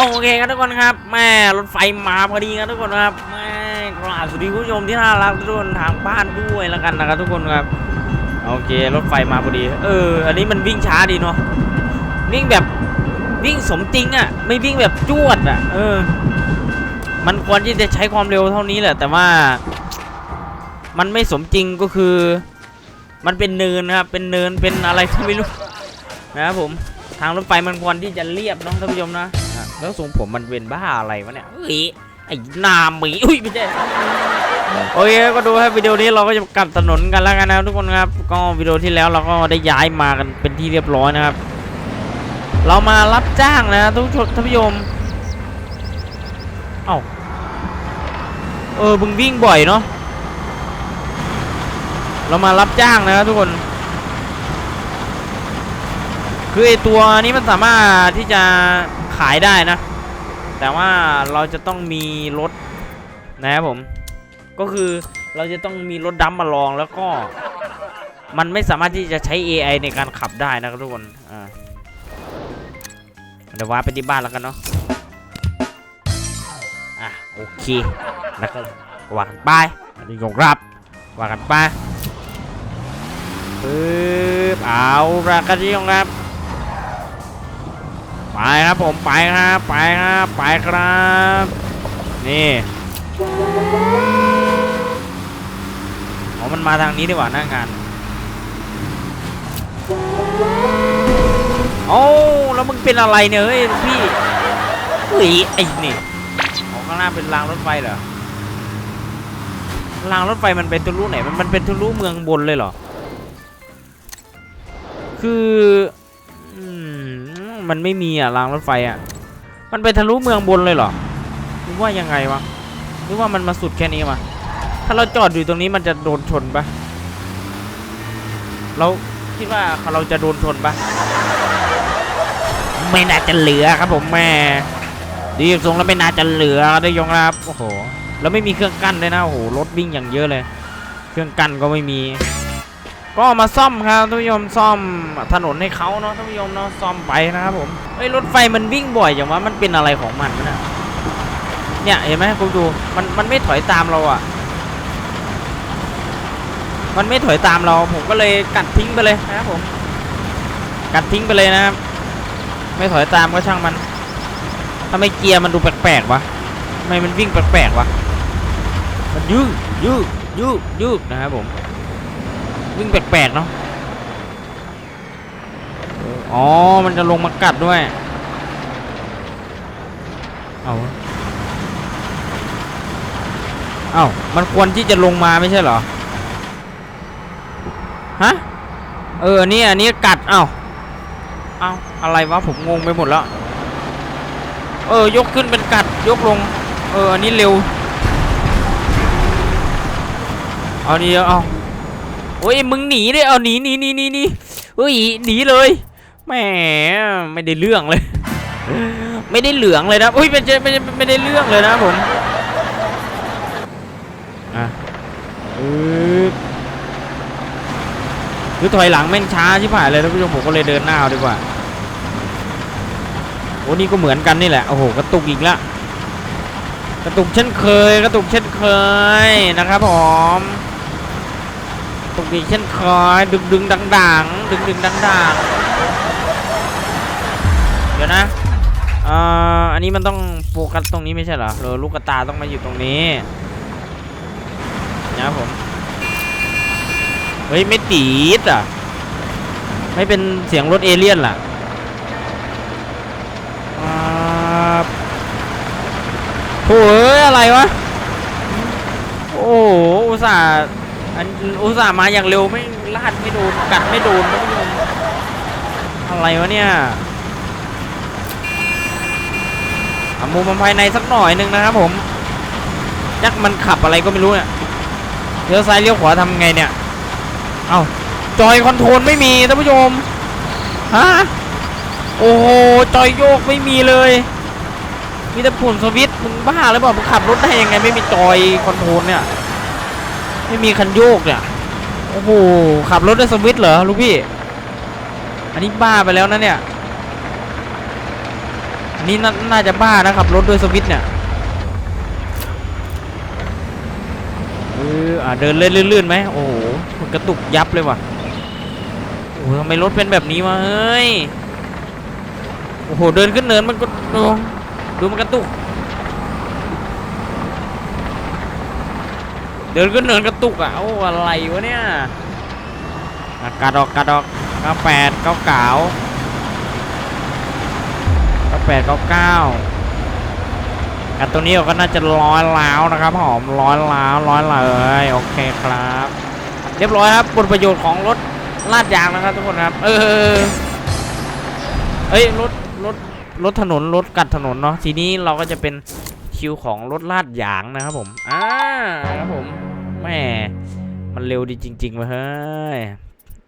โอเคครับทุกคนครับแม่รถไฟมาพอดีครับทุกคนครับแม่กราบสวัสดีคุณผู้ชมที่น่ารักทุกคนทางบ้านด้วยแล้วกันนะครับทุกคนครับโอเครถไฟมาพอดี เออ อันนี้มันวิ่งช้าดีเนาะวิ่งแบบวิ่งสมจริงอะ่ะ ไม่วิ่งแบบจวดอะ่ะ เออ มันควรที่จะใช้ความเร็วเท่านี้แหละ แต่ว่า มันไม่สมจริงก็คือ มันเป็นเนินครับ เป็นเนินเป็นอะไรก็ไม่รู้นะครับผมทางรถไฟมันควรที่จะเรียบน้องท่านผู้ชมนะ แล้วทรงผมมันเป็นบ้าอะไรวะเนี่ยเฮ้ยไอ้หนาหมีอุ้ยไม่ใช่โอเคก็ดูครับวิดีโอนี้เราก็จะกลับถนนกันแล้วกันนะทุกคนครับก็วิดีโอที่แล้วเราก็ได้ย้ายมากันเป็นที่เรียบร้อยนะครับ เรามารับจ้างนะทุกท่านผู้ชมเอ้าเออมึงวิ่งบ่อยเนาะเรามารับจ้างนะครับทุกคน คือไอตัวนี้มันสามารถที่จะ ขายได้นะ แต่ว่าเราจะต้องมีรถนะครับผม ก็คือเราจะต้องมีรถดัมมาลองแล้วก็ มันไม่สามารถที่จะใช้ AI ในการขับได้นะครับทุกคนอ่าเดี๋ยวว่าไปที่บ้านแล้วกันเนาะอะโอเคแล้วก็ว่ากันไปอันนี้ก็รับว่ากันไปปึ๊บเอาละกันที่ยงครับ ไปครับผมไปครับไปครับไปครับ นี่อ๋อมันมาทางนี้ดีกว่าหน้างาน โอ้แล้วมึงเป็นอะไรเนี่ยเฮ้ยพี่เฮ้ยไอ้นี่อ๋อข้างหน้าเป็นรางรถไฟเหรอรางรถไฟมันเป็นทะลุไหนมันมันเป็นทะลุเมืองบนเลยเหรอ คืออื มันไม่มีอะรางรถไฟอะ มันไปทะลุเมืองบนเลยเหรอหรือว่ายังไงวะหรือว่ามันมาสุดแค่นี้มาถ้าเราจอดอยู่ตรงนี้มันจะโดนชนปะเราคิดว่าเราจะโดนชนปะไม่น่าจะเหลือครับผมแม่ดีทรงแล้วไม่น่าจะเหลือได้ยองครับโอ้โหแล้วไม่มีเครื่องกั้นเลยนะโอ้โหรถวิ่งอย่างเยอะเลย เครื่องกั้นก็ไม่มี ก็มาซ่อมครับท่านผู้ชมซ่อมถนนให้เขาเนาะท่านผู้ชมเนาะซ่อมไปนะครับผมเฮ้ยรถไฟมันวิ่งบ่อยอย่างว่ามันเป็นอะไรของมันวะเนี่ยเนี่ยเห็นไหมคุณดูมันมันไม่ถอยตามเราอะ มันไม่ถอยตามเราผมก็เลยกัดทิ้งไปเลยนะครับผม กัดทิ้งไปเลยนะครับไม่ถอยตามก็ช่างมันทำไมเกียร์มันดูแปลกๆวะทำไมมันวิ่งแปลกๆวะมันยืดยืดยืดยืดนะครับผม วิ่งแปลกๆเนาะอ๋อ มันจะลงมากัดด้วย เอาเอามันควรที่จะลงมาไม่ใช่เหรอ ฮะ เออนนี้อันนี้กัด เอ้า เอ้า อะไรวะ ผมงงไปหมดแล้ว เออ ยกขึ้นเป็นกัด ยกลง เออ อันนี้เร็ว เอานี่เอา โอ้ยมึงหนีเลยเอาหนีหนีหนีหนีหนีเฮ้ยหนีเลยแหมไม่ได้เรื่องเลย ไม่ได้เหลืองเลยนะอุ้ยไม่ใช่ไม่ไม่ได้เรื่องเลยนะผมอะอือคือถอยหลังแม่งช้าชิบหายเลยท่านผู้ชมผมก็เลยเดินหน้าเอาดีกว่าโอ้นี่ก็เหมือนกันนี่แหละโอ้โหกระตุกอีกละกระตุกเช่นเคยกระตุกเช่นเคยนะครับผม ตรงนี้เช่นเคยดึงดึงดังดังดึงดึงดังดังเดี๋ยวนะเอ่ออันนี้มันต้องโฟกัสตรงนี้ไม่ใช่เหรอหรือลูกกระตาต้องมาอยู่ตรงนี้นะผมเฮ้ยไม่ตีดอะไม่เป็นเสียงรถเอเลี่ยนล่ะโอ้ยอะไรวะ โอ้โหอุตส่าห์ อันอุตส่าห์มาอย่างเร็วไม่ลาดไม่โดนกัดไม่โดนท่านผู้ชมอะไรวะเนี่ยอามุมมันภายในสักหน่อยหนึ่งนะครับผมยักษ์มันขับอะไรก็ไม่รู้เนี่ยเลี้ยวซ้ายเลี้ยวขวาทำไงเนี่ย เอ้าจอยคอนโทรลไม่มีท่านผู้ชมฮะโอ้โหจอยโยกไม่มีเลย มีแต่ปุ่มสวิตมึงบ้าหรือเปล่ามึงขับรถได้ยังไงไม่มีจอยคอนโทรลเนี่ย ไม่มีคันโยกเนี่ยโอ้โหขับรถด้วยสวิตเหรอลูกพี่ อันนี้บ้าไปแล้วนะเนี่ยหนี่นาน่าจะบ้านะครับรถด้วยสวิตเนี่ยเอออะเดินเล่นลื่นๆไหมโอ้โหมันกระตุกยับเลยว่ะโอ้โหทำไมรถเป็นแบบนี้วะเฮ้ยโอ้โหเดินขึ้นเนินมันก็ดูมันกระตุก ดินขึ้นเนินกระตุกอะโอ้อะไรวะเนี่ยอะดอกกาดอกเก้าแปดเก้าเก้าเก้าแปดเก้าเก้าอะตัวนี้ก็น่าจะร้อยแล้วนะครับหอมร้อยแล้วร้อยเลยโอเคครับ เรียบร้อยครับผลประโยชน์ของรถลาดยางนะครับทุกคนครับ เออเอ้ยรถรถรถถนนรถกัดถนนเนาะทีนี้เราก็จะเป็นคิวของรถลาดยางนะครับผม อ่าครับผม แม่มันเร็วดีจริงๆเว้ยเฮ้ย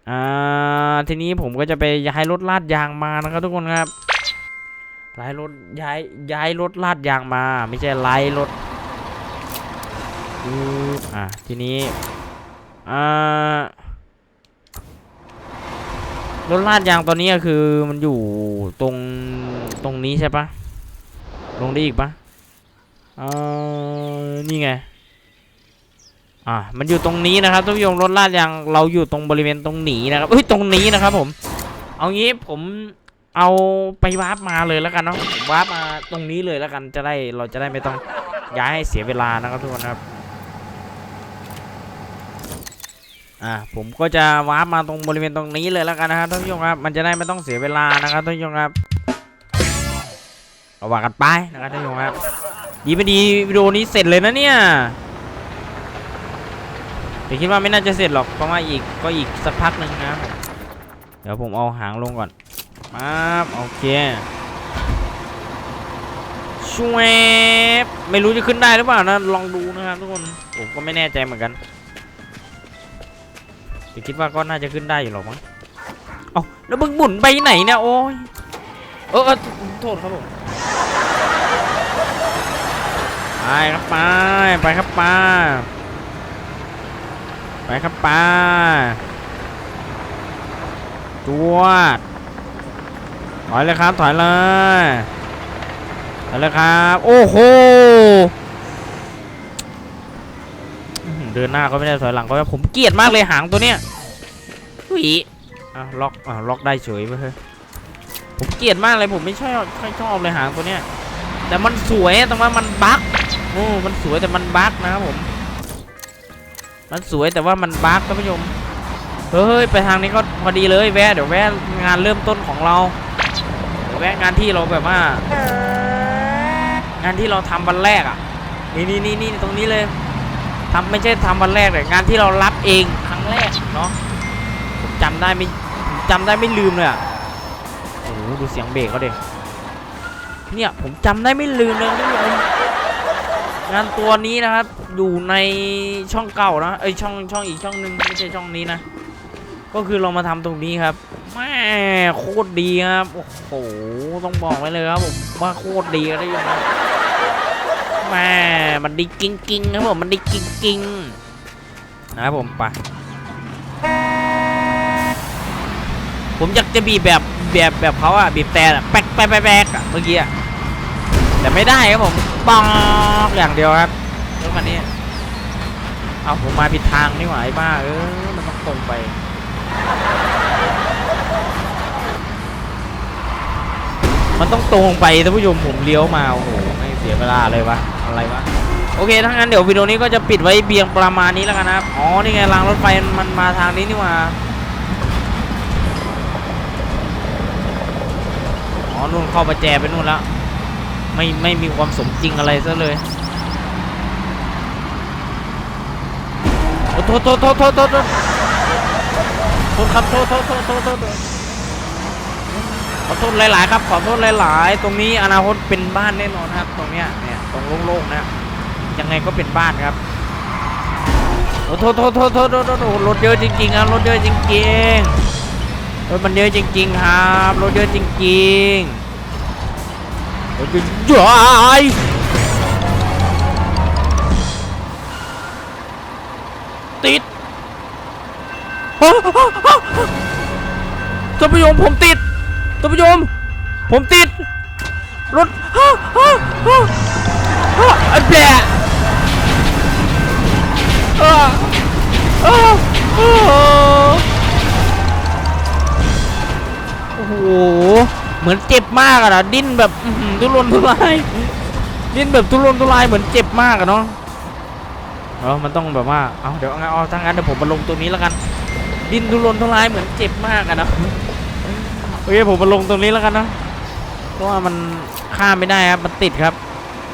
อ่าทีนี้ผมก็จะไปย้ายรถลาดยางมานะครับทุกคนครับย้ายรถย้ายย้ายรถลาดยางมา ไม่ใช่ไล่รถอืออ่าทีนี้อ่ารถลาดยางตอนนี้คือมันอยู่ตรงตรงนี้ใช่ปะลงได้อีกปะเอ่านี่ไง อ่ามันอยู่ตรงนี้นะครับท่านผู้ชมรถลาดยางเราอยู่ตรงบริเวณตรงหนีนะครับเอ้ยตรงนี้นะครับผม เอางี้ผมเอาไปวาร์ปมาเลยแล้วกันเนาะวาร์ปมาตรงนี้เลยแล้วกันจะได้เราจะได้ไม่ต้องย้ายให้เสียเวลานะครับทุกคนครับอ่าผมก็จะวาร์ปมาตรงบริเวณตรงนี้เลยแล้วกันนะครับท่านผู้ชมครับมันจะได้ไม่ต้องเสียเวลานะครับท่านผู้ชมครับเอาว่ากันไปนะครับท่านผู้ชมครับดีไม่ดีวิดีโอนี้เสร็จเลยนะเนี่ย แต่คิดว่าไม่น่าจะเสร็จหรอกเพราะว่าอีกก็อีกสักพักหนึ่งนะเดี๋ยวผมเอาหางลงก่อนปั๊บโอเคช่วยไม่รู้จะขึ้นได้หรือเปล่านะลองดูนะครับทุกคนผมก็ไม่แน่ใจเหมือนกันแต่คิดว่าก็น่าจะขึ้นได้อยู่หรอกมั้งเอาแล้วมึงหมุนไปไหนเนี่ยโอ้ยเออเออโทษครับผมไปครับไปไปครับไป ไปครับไปจวดถอยเลยครับถอยเลยถอยเลยครับ โอ้โหเดินหน้าก็ไม่ได้ถอยหลังก็ไม่ได้ผมเกลียดมากเลยหางตัวเนี้ยอุ้ยอะล็อกอะล็อกได้เฉยไปเฮ้ยผมเกลียดมากเลยผมไม่ชอบไม่ชอบเลยหางตัวเนี้ยแต่มันสวยแต่ว่ามันบั๊กโอ้มันสวยแต่มันบั๊กนะครับผม มันสวยแต่ว่ามันบั๊กท่านผู้ชมเฮ้ยไปทางนี้ก็พอดีเลยแวะเดี๋ยวแวะงานเริ่มต้นของเราเแวะงานที่เราแบบว่า งานที่เราทำวันแรกอะนี่นี่นี่นี่ตรงนี้เลยทำไม่ใช่ทำวันแรกเลยงานที่เรารับเองครั้งแรกเนาะผมจำได้ไม่ผมจำได้ไม่ลืมเลยอะโอ้โหดูเสียงเบรกเขาเด็กเนี่ยผมจำได้ไม่ลืมเลยทุกคน งานตัวนี้นะครับ อยู่ในช่องเก่านะเอ้ยช่องช่องอีกช่องหนึ่งไม่ใช่ช่องนี้นะ ก็คือเรามาทำตรงนี้ครับแม่โคตรดีครับ โอ้โห ต้องบอกไว้เลยครับผมว่าโคตรดีนะทุกคนะแม่มันดีกิ้งกิ้งครับผมมันดีกิ้งกิ้งนะครับผมไปผมอยากจะบีบแบบแบบแบบเขาอะบีบแต่แป๊กแป๊กแป๊กแป๊กอะเมื่อกี้อะ แต่ไม่ได้ครับผมปอกอย่างเดียวครับรถคันนี้เอาผมมาผิดทางนี่หว่าไอ้บ้าเออมันต้องตรงไปมันต้องตรงไปท่านผู้ชมผมเลี้ยวมาโอ้โหไม่เสียเวลาเลยวะอะไรวะโอเคถ้างั้นเดี๋ยววิดีโอนี้ก็จะปิดไว้เบียงประมาณนี้แล้วกันนะครับอ๋อนี่ไงรางรถไฟมันมาทางนี้นี่หว่าอ๋อนู่นเข้าประแจไปนู่นแล้ว ไม่ไม่มีความสมจริงอะไรซะเลยโอ้โทษโทษโทษโทษโทษโทษครับโทษโทษโทษโทษโทษโทษขอโทษหลาย ๆ ครับขอโทษหลาย ๆ ตรงนี้อนาคตเป็นบ้านแน่นอนครับ ตรงเนี้ยเนี่ยตรงโล่งๆนะยังไงก็เป็นบ้านครับโอ้โทษโทษโทษโทษโทษโทษโทษรถเยอะจริงๆครับรถเยอะจริงๆรถมันเยอะจริง ๆ ครับรถเยอะจริง ๆ รถเยติดท่านผู้ชมผมติดท่านผู้ชมผมติด รถฮ่าฮ่าฮ่าฮ่าอันแปะอ่าอ่าอ่าโอ้โห เหมือนเจ็บมากอะนะดิ้นแบบทุรนทุรายดิ้นแบบทุรนทุรายเหมือนเจ็บมากอะเนาะเออมันต้องแบบว่าเอาเดี๋ยวงั้นเอาถ้างั้นเดี๋ยวผมมาลงตรงนี้แล้วกัน ดิ้นทุรนทุรายเหมือนเจ็บมากอะนะโอเคผมมาลงตรงนี้แล้วกันนะเพราะว่ามันข้ามไม่ได้ครับมันติดครับ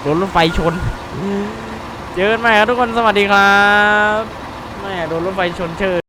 โดนรถไฟชนเจอกันใหม่ครับทุกคนสวัสดีครับแม่โดนรถไฟชนเชย